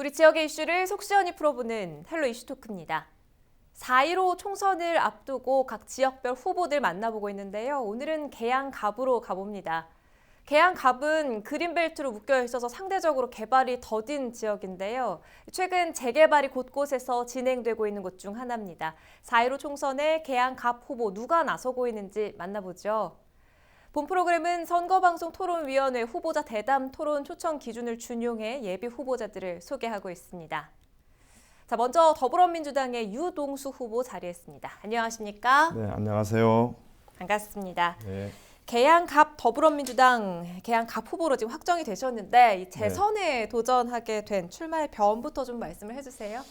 우리 지역의 이슈를 속 시원히 풀어보는 헬로 이슈 토크입니다. 4.15 총선을 앞두고 각 지역별 후보들 만나보고 있는데요. 오늘은 계양갑으로 가봅니다. 계양갑은 그린벨트로 묶여 있어서 상대적으로 개발이 더딘 지역인데요. 최근 재개발이 곳곳에서 진행되고 있는 곳 중 하나입니다. 4.15 총선에 계양갑 후보 누가 나서고 있는지 만나보죠. 본 프로그램은 선거방송 토론위원회 후보자 대담 토론 초청 기준을 준용해 예비 후보자들을 소개하고 있습니다. 자, 먼저 더불어민주당의 유동수 후보 자리했습니다. 안녕하십니까? 네, 안녕하세요. 반갑습니다. 네, 계양갑 더불어민주당 계양갑 후보로 지금 확정이 되셨는데 이 재선에 도전하게 된 출마의 변부터 좀 말씀을 해주세요.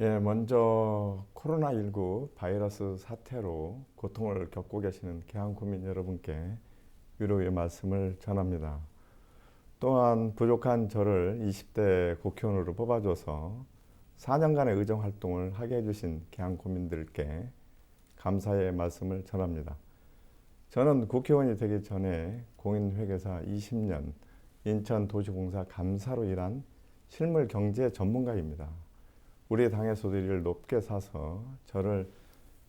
예, 먼저 코로나 19 바이러스 사태로 고통을 겪고 계시는 개항구민 여러분께 위로의 말씀을 전합니다. 또한 부족한 저를 20대 국회의원으로 뽑아줘서 4년간의 의정 활동을 하게 해주신 개항구민들께 감사의 말씀을 전합니다. 저는 국회의원이 되기 전에 공인회계사 20년, 인천도시공사 감사로 일한 실물 경제 전문가입니다. 우리 당의 소리를 높게 사서 저를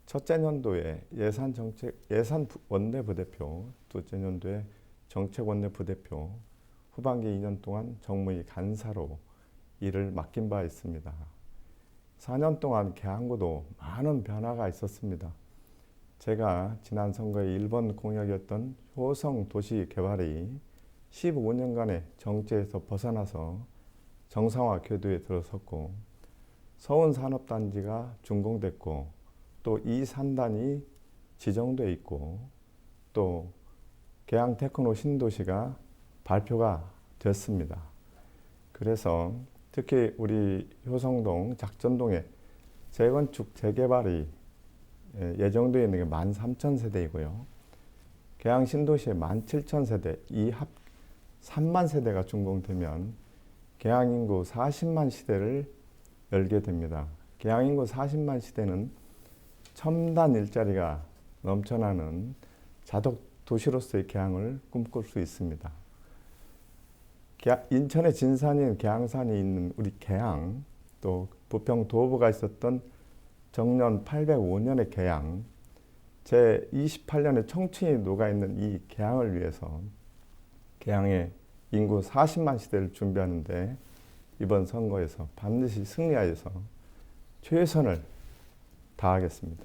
첫째 년도에 예산 정책 예산 부- 원내 부대표, 둘째 년도에 정책 원내 부대표, 후반기 2년 동안 정무위 간사로 일을 맡긴 바 있습니다. 4년 동안 개항구도 많은 변화가 있었습니다. 제가 지난 선거의 1번 공약이었던 효성 도시 개발이 15년간의 정체에서 벗어나서 정상화 궤도에 들어섰고 서운 산업단지가 준공됐고 또 이 산단이 지정돼 있고 또 계양 테크노 신도시가 발표가 됐습니다. 그래서 특히 우리 효성동 작전동의 재건축 재개발이 예, 예정되어 있는 게 13,000세대이고요. 계양 신도시에 17,000세대, 이 합 3만 세대가 준공되면 계양 인구 40만 시대를 열게 됩니다. 계양 인구 40만 시대는 첨단 일자리가 넘쳐나는 자독 도시로서의 계양을 꿈꿀 수 있습니다. 계- 인천의 진산인 계양산이 있는 우리 계양, 또 부평 도보가 있었던 정년 805년의 계양, 제 28년의 청춘이 녹아있는 이 계양을 위해서 계양의 인구 40만 시대를 준비하는데 이번 선거에서 반드시 승리하여서 최선을 다하겠습니다.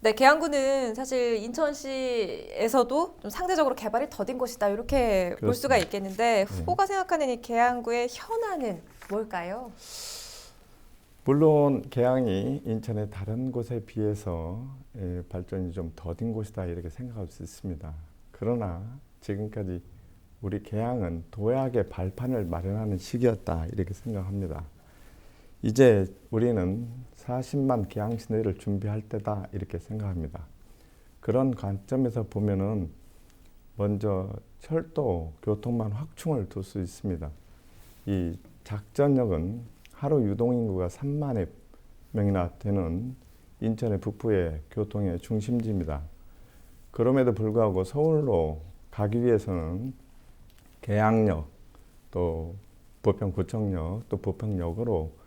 네, 계양구는 사실 인천시에서도 좀 상대적으로 개발이 더딘 곳이다 이렇게 볼 그렇습니다. 수가 있겠는데 후보가 생각하는 이 계양구의 현안은 뭘까요? 물론 계양이 인천의 다른 곳에 비해서 예, 발전이 좀 더딘 곳이다 이렇게 생각할 수 있습니다. 그러나 지금까지 우리 계양은 도약의 발판을 마련하는 시기였다 이렇게 생각합니다. 이제 우리는 40만 계양 시내를 준비할 때다 이렇게 생각합니다. 그런 관점에서 보면은 먼저 철도 교통망 확충을 둘 수 있습니다. 이 작전역은 하루 유동 인구가 3만여 명이나 되는 인천의 북부의 교통의 중심지입니다. 그럼에도 불구하고 서울로 가기 위해서는 계양역, 또 부평구청역, 또 부평역으로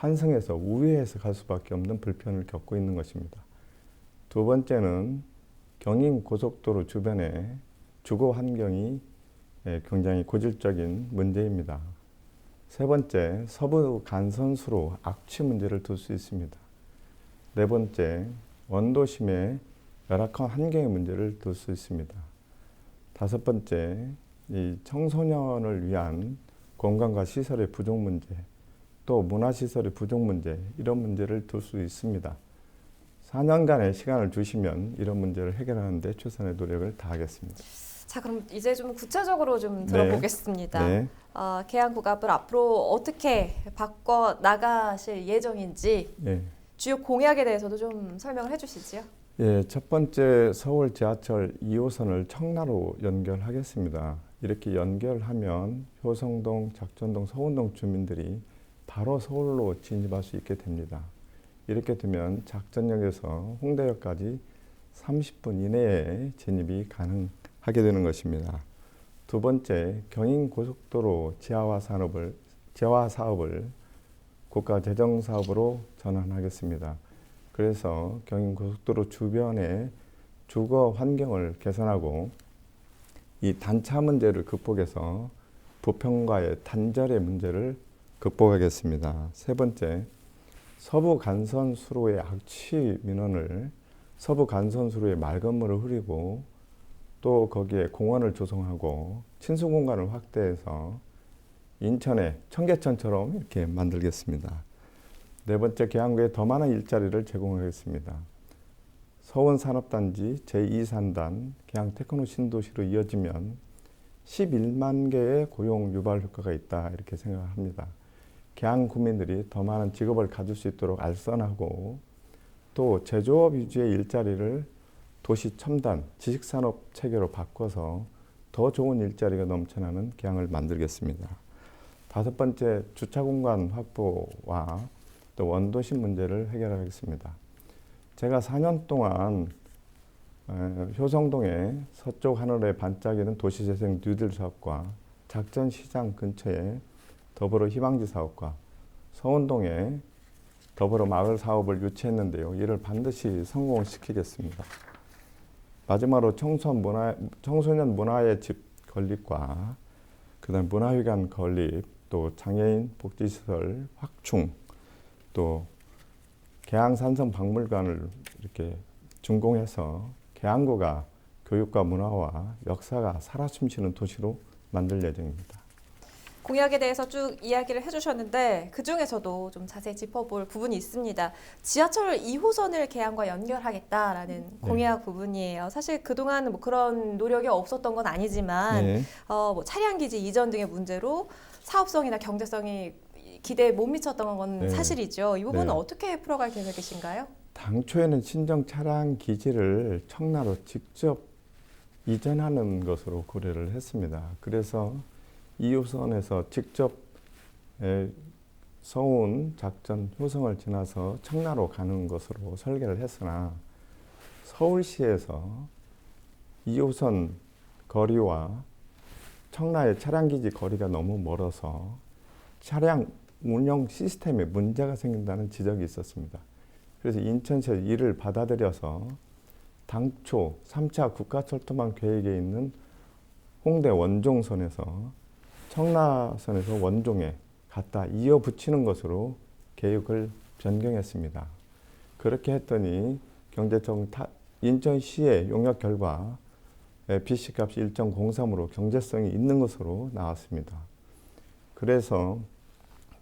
환승해서 우회해서 갈 수밖에 없는 불편을 겪고 있는 것입니다. 두 번째는 경인 고속도로 주변에 주거 환경이 예, 굉장히 고질적인 문제입니다. 세 번째, 서부 간선수로 악취 문제를 둘 수 있습니다. 네 번째, 원도심의 열악한 환경의 문제를 둘 수 있습니다. 다섯 번째, 이 청소년을 위한 공간과 시설의 부족 문제, 또 문화시설의 부족 문제, 이런 문제를 둘 수 있습니다. 4년간의 시간을 주시면 이런 문제를 해결하는 데 최선의 노력을 다하겠습니다. 자, 그럼 이제 좀 구체적으로 좀 네. 들어보겠습니다. 네. 어, 계양구갑을 앞으로 어떻게 바꿔 나가실 예정인지 예. 주요 공약에 대해서도 좀 설명을 해주시지요. 예, 첫 번째 서울 지하철 2호선을 청라로 연결하겠습니다. 이렇게 연결하면 효성동, 작전동, 서운동 주민들이 바로 서울로 진입할 수 있게 됩니다. 이렇게 되면 작전역에서 홍대역까지 30분 이내에 진입이 가능하게 되는 것입니다. 두 번째, 경인 고속도로 지하화 산업을 재화 사업을 국가 재정 사업으로 전환하겠습니다. 그래서 경인 고속도로 주변의 주거 환경을 개선하고 이 단차 문제를 극복해서 부평과의 단절의 문제를 극복하겠습니다. 세 번째, 서부 간선 수로의 악취 민원을 서부 간선 수로의 맑은 물을 흐리고 또 거기에 공원을 조성하고 친수 공간을 확대해서 인천의 청계천처럼 이렇게 만들겠습니다. 네 번째, 계양구에 더 많은 일자리를 제공하겠습니다. 서원 산업단지 제2산단 계양 테크노 신도시로 이어지면 11만 개의 고용 유발 효과가 있다 이렇게 생각합니다. 계양 구민들이 더 많은 직업을 가질 수 있도록 알선하고 또 제조업 위주의 일자리를 도시 첨단 지식산업 체계로 바꿔서 더 좋은 일자리가 넘쳐나는 계양을 만들겠습니다. 다섯 번째 주차 공간 확보와 또 원도심 문제를 해결하겠습니다. 제가 4년 동안 에, 효성동의 서쪽 하늘에 반짝이는 도시재생 뉴딜 사업과 작전시장 근처에 더불어 희망지 사업과 서원동에 더불어 마을 사업을 유치했는데요. 이를 반드시 성공시키겠습니다. 마지막으로 청소년 문화, 청소년 문화의 집 건립과 그다음 문화회관 건립, 또 장애인 복지시설 확충, 또 계양 산성 박물관을 이렇게 준공해서 계양구가 교육과 문화와 역사가 살아 숨쉬는 도시로 만들 예정입니다. 공약에 대해서 쭉 이야기를 해주셨는데 그 중에서도 좀 자세히 짚어볼 부분이 있습니다. 지하철 2호선을 계양과 연결하겠다라는 공약 부분이에요. 사실 그동안 뭐 그런 노력이 없었던 건 아니지만 네. 어, 뭐 차량 기지 이전 등의 문제로 사업성이나 경제성이 기대에 못 미쳤던 건 네. 사실이죠. 이 부분은 네. 어떻게 풀어갈 계획이신가요? 당초에는 신정 차량 기지를 청라로 직접 이전하는 것으로 고려를 했습니다. 그래서 2호선에서 직접 에, 서운 작전 효성을 지나서 청라로 가는 것으로 설계를 했으나 서울시에서 2호선 거리와 청라의 차량 기지 거리가 너무 멀어서 차량 운영 시스템에 문제가 생긴다는 지적이 있었습니다. 그래서 인천시에서 이를 받아들여서 당초 3차 국가철도망 계획에 있는 홍대 원종선에서 청라선에서 원종에 갖다 이어 붙이는 것으로 계획을 변경했습니다. 그렇게 했더니 경제적 타, 인천시의 용역 결과 BC 값이 1.03으로 경제성이 있는 것으로 나왔습니다. 그래서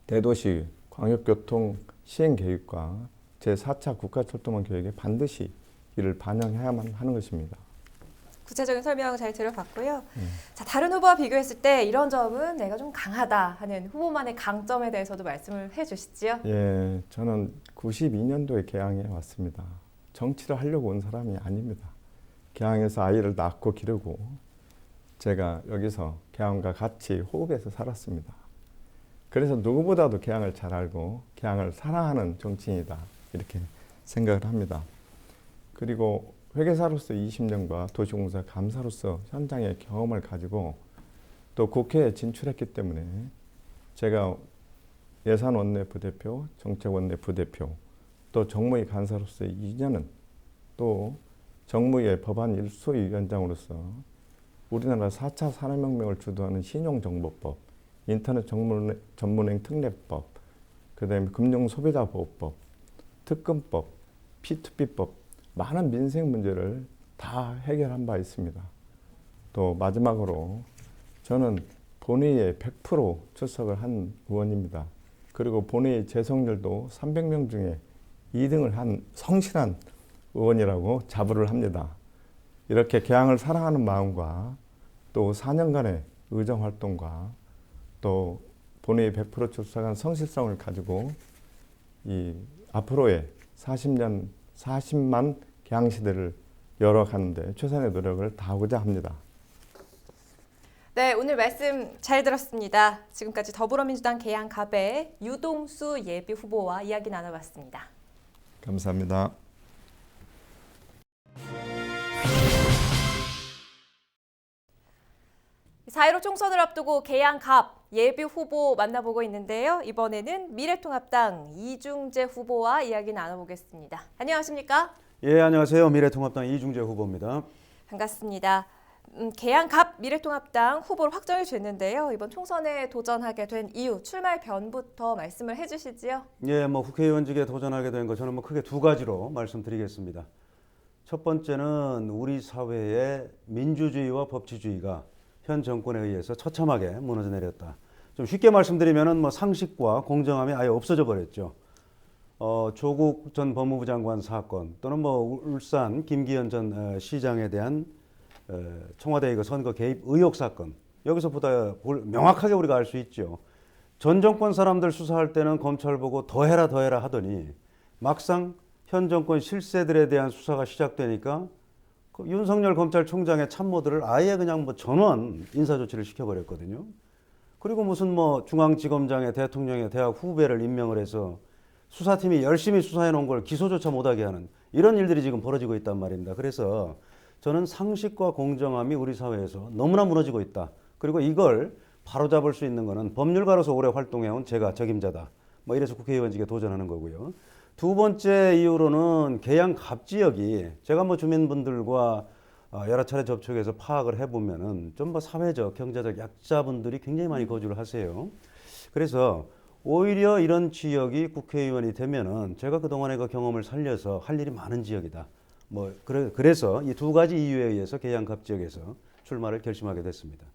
대도시 광역교통 시행 계획과 제4차 국가철도망 계획에 반드시 이를 반영해야만 하는 것입니다. 구체적인 설명 잘 들어봤고요. 네. 자, 다른 후보와 비교했을 때 이런 점은 내가 좀 강하다 하는 후보만의 강점에 대해서도 말씀을 해 주시지요. 예, 저는 92년도에 개항에 왔습니다. 정치를 하려고 온 사람이 아닙니다. 개항에서 아이를 낳고 기르고 제가 여기서 개항과 같이 호흡해서 살았습니다. 그래서 누구보다도 개항을 잘 알고 개항을 사랑하는 정치인이다 이렇게 생각을 합니다. 그리고 회계사로서 20년과 도시공사 감사로서 현장의 경험을 가지고 또 국회에 진출했기 때문에 제가 예산원내 부대표, 정책원내 부대표, 또 정무위 간사로서 2년은 또 정무위의 법안 일소위원장으로서 우리나라 4차 산업혁명을 주도하는 신용정보법, 인터넷 전문, 전문행 특례법, 그 다음에 금융소비자보호법, 특검법, P2P법 많은 민생 문제를 다 해결한 바 있습니다. 또 마지막으로 저는 본회의에 100% 출석을 한 의원입니다. 그리고 본회의 재성률도 300명 중에 2등을 한 성실한 의원이라고 자부를 합니다. 이렇게 개항을 사랑하는 마음과 또 4년간의 의정 활동과 또 본회의 100% 출석한 성실성을 가지고 이 앞으로의 40년 40만 개항 시대를 열어가는데 최선의 노력을 다하고자 합니다. 네, 오늘 말씀 잘 들었습니다. 지금까지 더불어민주당 계양갑의 유동수 예비 후보와 이야기 나눠봤습니다. 감사합니다. 4.15 총선을 앞두고 계양갑 예비 후보 만나보고 있는데요. 이번에는 미래통합당 이중재 후보와 이야기 나눠보겠습니다. 안녕하십니까? 예, 안녕하세요. 미래통합당 이중재 후보입니다. 반갑습니다. 음, 개항갑 미래통합당 후보를 확정해 주셨는데요. 이번 총선에 도전하게 된 이유, 출마의 변부터 말씀을 해주시지요. 예, 뭐 국회의원직에 도전하게 된 거 저는 뭐 크게 두 가지로 말씀드리겠습니다. 첫 번째는 우리 사회의 민주주의와 법치주의가 현 정권에 의해서 처참하게 무너져 내렸다. 좀 쉽게 말씀드리면은 뭐 상식과 공정함이 아예 없어져 버렸죠. 어, 조국 전 법무부 장관 사건 또는 뭐 울산 김기현 전 어, 시장에 대한 어, 청와대 이거 선거 개입 의혹 사건 여기서 보다 볼- 명확하게 우리가 알 수 있죠. 전 정권 사람들 수사할 때는 검찰 보고 더 해라 더 해라 하더니 막상 현 정권 실세들에 대한 수사가 시작되니까 그 윤석열 검찰총장의 참모들을 아예 그냥 뭐 전원 인사 조치를 시켜버렸거든요. 그리고 무슨 뭐 중앙지검장의 대통령의 대학 후배를 임명을 해서 수사팀이 열심히 수사해 놓은 걸 기소조차 못하게 하는 이런 일들이 지금 벌어지고 있단 말입니다. 그래서 저는 상식과 공정함이 우리 사회에서 너무나 무너지고 있다. 그리고 이걸 바로잡을 수 있는 거는 법률가로서 오래 활동해온 제가 적임자다. 뭐 이래서 국회의원직에 도전하는 거고요. 두 번째 이유로는 계양 갑 지역이 제가 뭐 주민분들과 어, 여러 차례 접촉해서 파악을 해보면은 좀 뭐 사회적, 경제적 약자분들이 굉장히 많이 거주를 하세요. 그래서 오히려 이런 지역이 국회의원이 되면은 제가 그동안의 그 경험을 살려서 할 일이 많은 지역이다. 뭐 그래, 그래 서 이 두 가지 이유에 의해서 계양갑 지역에서 출마를 결심하게 됐습니다.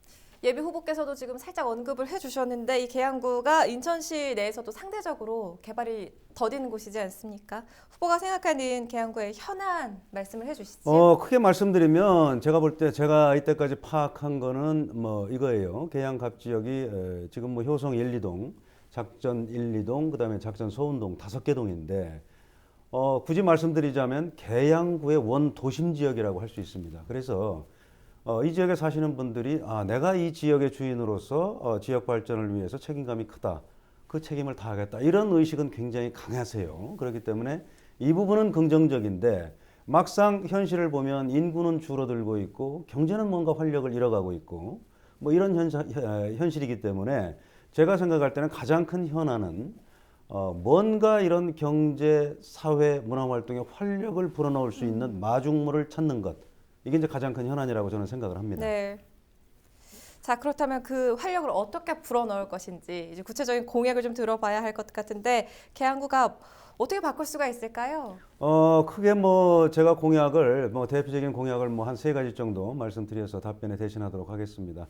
예비 후보께서도 지금 살짝 언급을 해주셨는데 이 계양구가 인천시 내에서도 상대적으로 개발이 더디는 곳이지 않습니까? 후보가 생각하는 계양구의 현안 말씀을 해주시죠. 어, 크게 말씀드리면 제가 볼 때 제가 이때까지 파악한 거는 뭐 이거예요. 계양갑 지역이 에, 지금 뭐 효성 1, 2동, 작전 1, 2동, 그다음에 작전 서운동 다섯 개 동인데 어, 굳이 말씀드리자면 계양구의 원 도심 지역이라고 할 수 있습니다. 그래서 어, 이 지역에 사시는 분들이 아, 내가 이 지역의 주인으로서 어, 지역 발전을 위해서 책임감이 크다. 그 책임을 다하겠다. 이런 의식은 굉장히 강하세요. 그렇기 때문에 이 부분은 긍정적인데 막상 현실을 보면 인구는 줄어들고 있고 경제는 뭔가 활력을 잃어가고 있고 뭐 이런 현사, 현- 현실이기 때문에 제가 생각할 때는 가장 큰 현안은 어, 뭔가 이런 경제, 사회, 문화 활동에 활력을 불어넣을 수 있는 마중물을 찾는 것. 이게 이제 가장 큰 현안이라고 저는 생각을 합니다. 네. 자 그렇다면 그 활력을 어떻게 불어넣을 것인지 이제 구체적인 공약을 좀 들어봐야 할 것 같은데 계양구가 어떻게 바꿀 수가 있을까요? 어, 크게 뭐 제가 공약을 뭐 대표적인 공약을 뭐 한 세 가지 정도 말씀드려서 답변에 대신하도록 하겠습니다.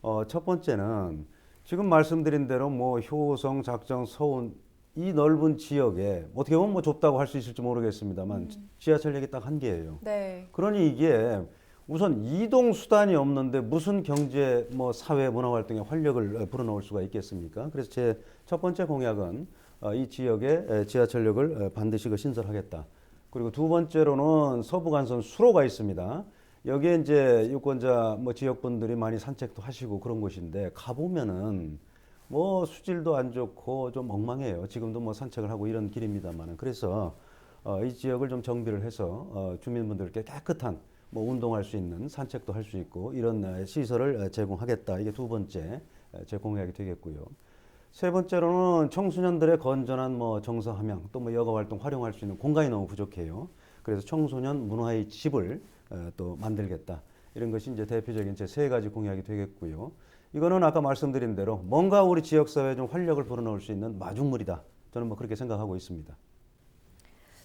어, 첫 번째는 지금 말씀드린 대로 뭐 효성, 작정, 서운 이 넓은 지역에 어떻게 보면 뭐 좁다고 할 수 있을지 모르겠습니다만 지하철역이 딱 한 개예요. 네. 그러니 이게 우선 이동 수단이 없는데 무슨 경제 뭐 사회 문화 활동에 활력을 어, 불어넣을 수가 있겠습니까? 그래서 제 첫 번째 공약은 어, 이 지역에 에, 지하철역을 어, 반드시 그 신설하겠다. 그리고 두 번째로는 서부간선 수로가 있습니다. 여기에 이제 유권자 뭐 지역분들이 많이 산책도 하시고 그런 곳인데 가보면은 뭐 수질도 안 좋고 좀 엉망해요. 지금도 뭐 산책을 하고 이런 길입니다만은 그래서 어, 이 지역을 좀 정비를 해서 어, 주민분들께 깨끗한 뭐 운동할 수 있는 산책도 할 수 있고 이런 어, 시설을 어, 제공하겠다. 이게 두 번째 어, 제 공약이 되겠고요. 세 번째로는 청소년들의 건전한 뭐 정서 함양 또 뭐 여가 활동 활용할 수 있는 공간이 너무 부족해요. 그래서 청소년 문화의 집을 어, 또 만들겠다. 이런 것이 이제 대표적인 제 세 가지 공약이 되겠고요. 이거는 아까 말씀드린 대로 뭔가 우리 지역 사회에 좀 활력을 불어넣을 수 있는 마중물이다. 저는 뭐 그렇게 생각하고 있습니다.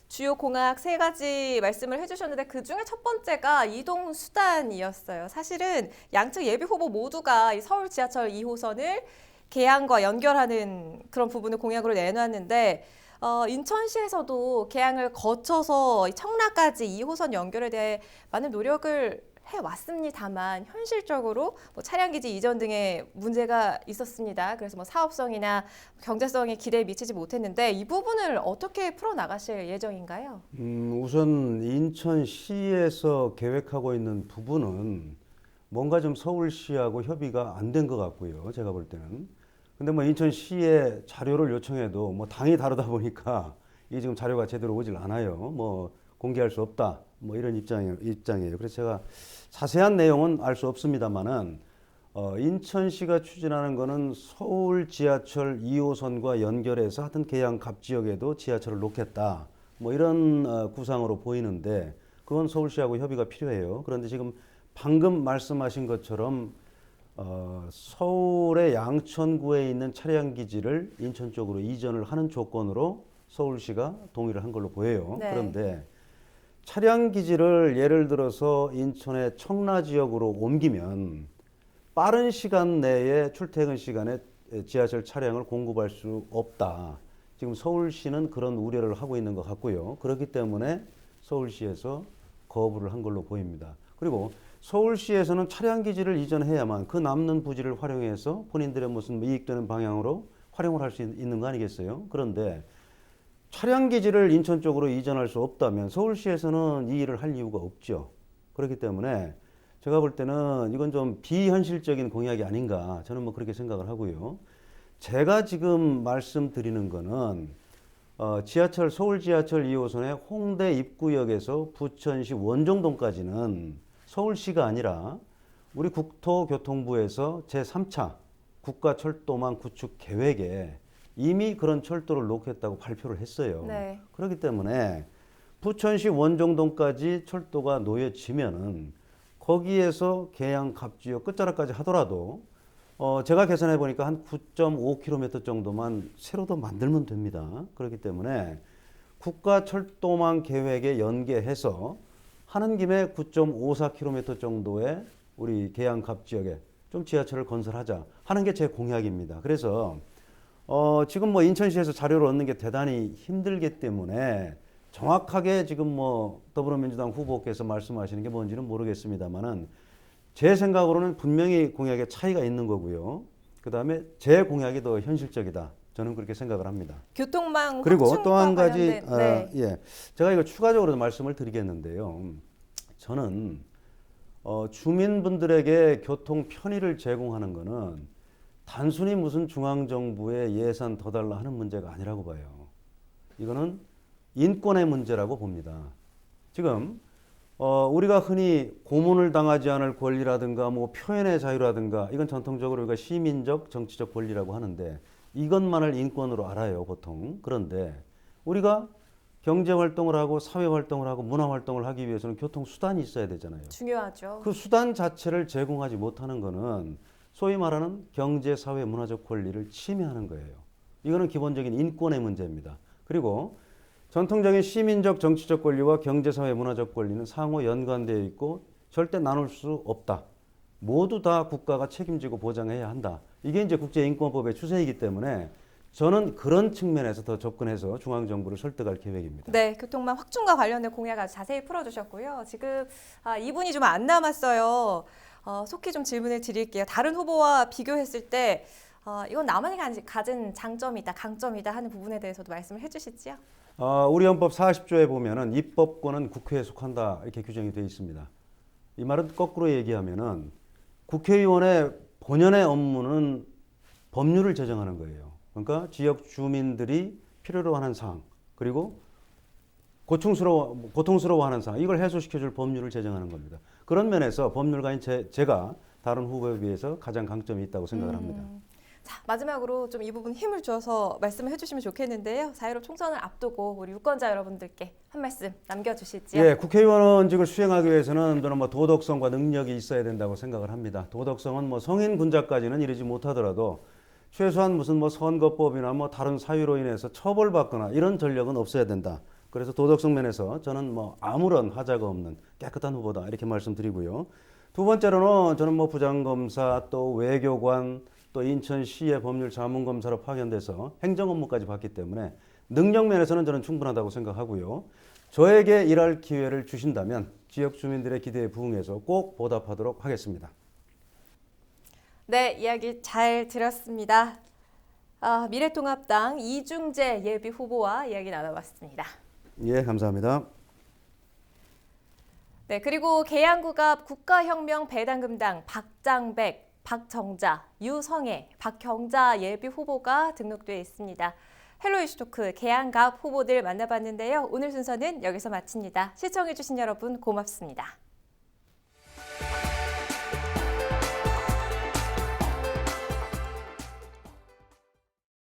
주요 공약 세 가지 말씀을 해주셨는데 그 중에 첫 번째가 이동 수단이었어요. 사실은 양측 예비 후보 모두가 이 서울 지하철 2호선을 계양과 연결하는 그런 부분을 공약으로 내놨는데 어, 인천시에서도 계양을 거쳐서 이 청라까지 2호선 연결에 대해 많은 노력을 해왔습니다만 현실적으로 뭐 차량기지 이전 등의 문제가 있었습니다. 그래서 뭐 사업성이나 경제성에 기대에 미치지 못했는데 이 부분을 어떻게 풀어 나가실 예정인가요? 음, 우선 인천시에서 계획하고 있는 부분은 뭔가 좀 서울시하고 협의가 안 된 것 같고요. 제가 볼 때는. 근데 뭐 인천시에 자료를 요청해도 뭐 당이 다르다 보니까 이게 지금 자료가 제대로 오질 않아요. 뭐 공개할 수 없다. 뭐 이런 입장이에요. 입장이에요. 그래서 제가 자세한 내용은 알 수 없습니다만은 어, 인천시가 추진하는 거는 서울 지하철 2호선과 연결해서 하여튼 계양 갑 지역에도 지하철을 놓겠다. 뭐 이런 어, 구상으로 보이는데 그건 서울시하고 협의가 필요해요. 그런데 지금 방금 말씀하신 것처럼 어, 서울의 양천구에 있는 차량 기지를 인천 쪽으로 이전을 하는 조건으로 서울시가 동의를 한 걸로 보여요. 네. 그런데 차량 기지를 예를 들어서 인천의 청라 지역으로 옮기면 빠른 시간 내에 출퇴근 시간에 지하철 차량을 공급할 수 없다. 지금 서울시는 그런 우려를 하고 있는 것 같고요. 그렇기 때문에 서울시에서 거부를 한 걸로 보입니다. 그리고 서울시에서는 차량 기지를 이전해야만 그 남는 부지를 활용해서 본인들의 무슨 이익되는 방향으로 활용을 할 수 있는 거 아니겠어요? 그런데 차량 기지를 인천 쪽으로 이전할 수 없다면 서울시에서는 이 일을 할 이유가 없죠. 그렇기 때문에 제가 볼 때는 이건 좀 비현실적인 공약이 아닌가 저는 뭐 그렇게 생각을 하고요. 제가 지금 말씀드리는 거는 어, 지하철 서울 지하철 2호선의 홍대 입구역에서 부천시 원정동까지는 서울시가 아니라 우리 국토교통부에서 제3차 국가철도망 구축 계획에 이미 그런 철도를 놓겠다고 발표를 했어요. 네. 그렇기 때문에 부천시 원정동까지 철도가 놓여지면은 거기에서 계양 갑지역 끝자락까지 하더라도 어 제가 계산해 보니까 한 9.5km 정도만 새로 더 만들면 됩니다. 그렇기 때문에 국가 철도망 계획에 연계해서 하는 김에 9.54km 정도의 우리 계양 갑 지역에 좀 지하철을 건설하자 하는 게 제 공약입니다. 그래서 어, 지금 뭐 인천시에서 자료를 얻는 게 대단히 힘들기 때문에 정확하게 지금 뭐 더불어민주당 후보께서 말씀하시는 게 뭔지는 모르겠습니다만은 제 생각으로는 분명히 공약에 차이가 있는 거고요. 그 다음에 제 공약이 더 현실적이다. 저는 그렇게 생각을 합니다. 교통망 그리고 또 한 가지, 관련된- 어, 네. 예, 제가 이거 추가적으로 말씀을 드리겠는데요. 저는 어, 주민분들에게 교통 편의를 제공하는 것은 단순히 무슨 중앙 정부의 예산 더 달라 하는 문제가 아니라고 봐요. 이거는 인권의 문제라고 봅니다. 지금 어, 우리가 흔히 고문을 당하지 않을 권리라든가 뭐 표현의 자유라든가 이건 전통적으로 우리가 시민적 정치적 권리라고 하는데 이것만을 인권으로 알아요 보통 그런데 우리가 경제 활동을 하고 사회 활동을 하고 문화 활동을 하기 위해서는 교통 수단이 있어야 되잖아요. 중요하죠. 그 수단 자체를 제공하지 못하는 거는 소위 말하는 경제, 사회, 문화적 권리를 침해하는 거예요. 이거는 기본적인 인권의 문제입니다. 그리고 전통적인 시민적 정치적 권리와 경제, 사회, 문화적 권리는 상호 연관되어 있고 절대 나눌 수 없다. 모두 다 국가가 책임지고 보장해야 한다. 이게 이제 국제인권법의 추세이기 때문에 저는 그런 측면에서 더 접근해서 중앙정부를 설득할 계획입니다. 네, 교통망 확충과 관련된 공약 아주 자세히 풀어주셨고요. 지금 아, 2분이 좀 안 남았어요. 어, 속히 좀 질문을 드릴게요. 다른 후보와 비교했을 때 어, 이건 나만이 가진 장점이다, 강점이다 하는 부분에 대해서도 말씀을 해주시지요. 어, 우리 헌법 40조에 보면은 입법권은 국회에 속한다 이렇게 규정이 되어 있습니다. 이 말은 거꾸로 얘기하면은 국회의원의 본연의 업무는 법률을 제정하는 거예요. 그러니까 지역 주민들이 필요로 하는 사항 그리고 고통스러워 고통스러워하는 사항 이걸 해소시켜줄 법률을 제정하는 겁니다. 그런 면에서 법률가인 제, 제가 다른 후보에 비해서 가장 강점이 있다고 생각을 합니다. 음. 자, 마지막으로 좀 이 부분 힘을 줘서 말씀을 해주시면 좋겠는데요. 4.15 총선을 앞두고 우리 유권자 여러분들께 한 말씀 남겨주시지요. 예, 국회의원직을 수행하기 위해서는 저는 뭐 도덕성과 능력이 있어야 된다고 생각을 합니다. 도덕성은 뭐 성인 군자까지는 이르지 못하더라도 최소한 무슨 뭐 선거법이나 뭐 다른 사유로 인해서 처벌받거나 이런 전력은 없어야 된다. 그래서 도덕성 면에서 저는 뭐 아무런 하자가 없는 깨끗한 후보다 이렇게 말씀드리고요. 두 번째로는 저는 뭐 부장검사 또 외교관 또 인천시의 법률 자문검사로 파견돼서 행정 업무까지 봤기 때문에 능력 면에서는 저는 충분하다고 생각하고요. 저에게 일할 기회를 주신다면 지역 주민들의 기대에 부응해서 꼭 보답하도록 하겠습니다. 네, 이야기 잘 들었습니다. 아, 미래통합당 이중재 예비 후보와 이야기 나눠봤습니다. 예, 감사합니다. 네, 그리고 계양구갑 국가혁명 배당금당 박장백, 박정자, 유성애, 박경자 예비 후보가 등록돼 있습니다. 헬로 이슈토크 계양갑 후보들 만나봤는데요. 오늘 순서는 여기서 마칩니다. 시청해주신 여러분 고맙습니다.